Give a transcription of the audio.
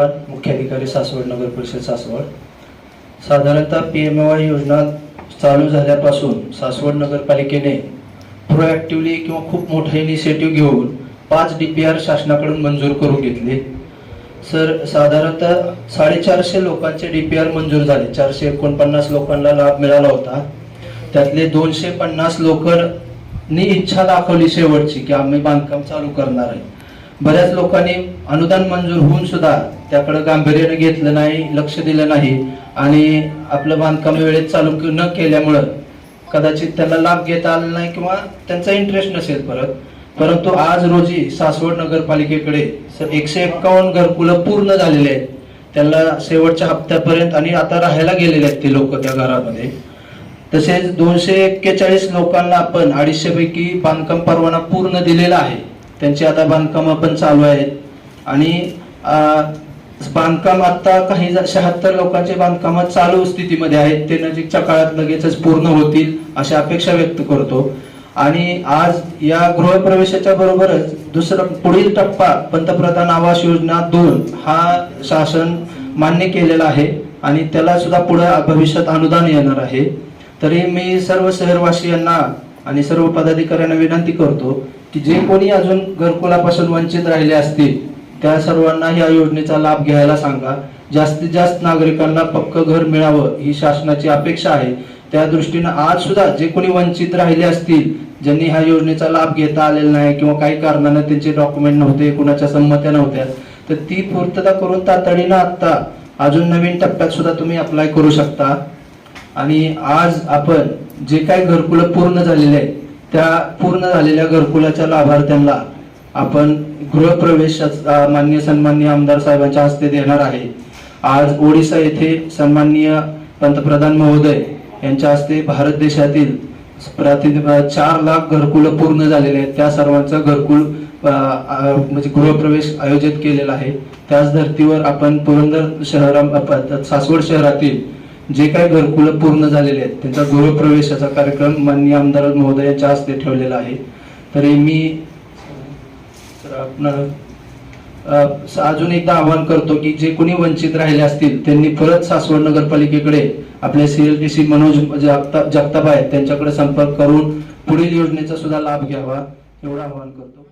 मुख्याधिकारी सासवड नगर परिषद सासवड. साधारणतः पी एम वाय योजना चालू झाल्यापासून सासवड नगरपालिकेने प्रोॲक्टिव्हली किंवा खूप मोठा इनिशिएटिव्ह घेऊन पाच डी पी आर शासनाकडून मंजूर करून घेतले. सर साधारणतः साडेचारशे लोकांचे डी पी आर मंजूर झाले. चारशे एकोणपन्नास लोकांना लाभ मिळाला होता. त्यातले दोनशे पन्नास लोकांनी इच्छा दाखवली शेवटची की आम्ही बांधकाम चालू करणार आहे. बऱ्याच लोकांनी अनुदान मंजूर होऊन सुद्धा त्याकडे गांभीर्याने घेतलं नाही लक्ष दिलं नाही आणि आपलं बांधकाम वेळेत चालू न केल्यामुळं कदाचित त्यांना लाभ घेता आला नाही किंवा त्यांचा इंटरेस्ट नसेल परत. परंतु आज रोजी सासवड नगरपालिकेकडे एकशे एक्कावन्न घरकुलं पूर्ण झालेले आहेत. त्यांना शेवटच्या हप्त्यापर्यंत आणि आता राहायला गेलेले आहेत ते लोक त्या घरामध्ये. तसेच दोनशे एक्केचाळीस लोकांना आपण अडीचशे पैकी बांधकाम परवाना पूर्ण दिलेला आहे. त्यांची आता बांधकाम पण चालू आहेत. आणि बांधकाम आता काही शहात्तर लोकांचे बांधकाम चालू स्थितीमध्ये आहेत. ते नजीकच्या काळात लगेचच पूर्ण होतील अशी अपेक्षा व्यक्त करतो. आणि आज या गृहप्रवेशाच्या बरोबरच दुसरा पुढील टप्पा पंतप्रधान आवास योजना दोन हा शासन मान्य केलेला आहे. आणि त्याला सुद्धा पुढे भविष्यात अनुदान येणार आहे. तरी मी सर्व शहरवासियांना आणि सर्व पदाधिकाऱ्यांना विनंती करतो की जे कोणी अजून घरकुलापासून वंचित राहिले असतील त्या सर्वांना या योजनेचा लाभ घ्यायला सांगा. जास्तीत जास्त नागरिकांना पक्क घर मिळावं ही शासनाची अपेक्षा आहे. त्या दृष्टीनं आज सुद्धा जे कोणी वंचित राहिले असतील ज्यांनी ह्या योजनेचा लाभ घेता आलेला नाही किंवा काही कारणानं त्यांचे डॉक्युमेंट नव्हते कुणाच्या संमत्या नव्हत्या तर ती पूर्तता करून तातडीनं आत्ता अजून नवीन टप्प्यात सुद्धा तुम्ही अप्लाय करू शकता. आणि आज आपण जे काही घरकुलं पूर्ण झालेले आहेत त्या पूर्ण झालेल्या घरकुलाच्या लाभार्थ्यांना आपण गृहप्रवेश मान्य सन्मान्य सन्माननीय आमदार साहेबांच्या हस्ते देणार आहे. आज ओडिसा येथे सन्माननीय पंतप्रधान महोदय यांच्या हस्ते भारत देशातील प्राति चार लाख घरकुलं पूर्ण झालेले आहेत. त्या सर्वांचं घरकुल म्हणजे गृहप्रवेश आयोजित केलेला आहे. त्याच धर्तीवर आपण पुरंदर शहरा सासवड शहरातील जे काही घरकुलं पूर्ण झालेले आहेत त्यांचा गृहप्रवेशाचा कार्यक्रम माननीय आमदार महोदयाच्या हस्ते ठेवलेला आहे. तरी मी अजून एकदा आवाहन करतो की जे कोणी वंचित राहिले असतील त्यांनी परत सासवड नगरपालिकेकडे आपले सीएलटीसी मनोज जगता जगताप आहेत त्यांच्याकडे संपर्क करून पुढील योजनेचा सुद्धा लाभ घ्यावा एवढं आवाहन करतो.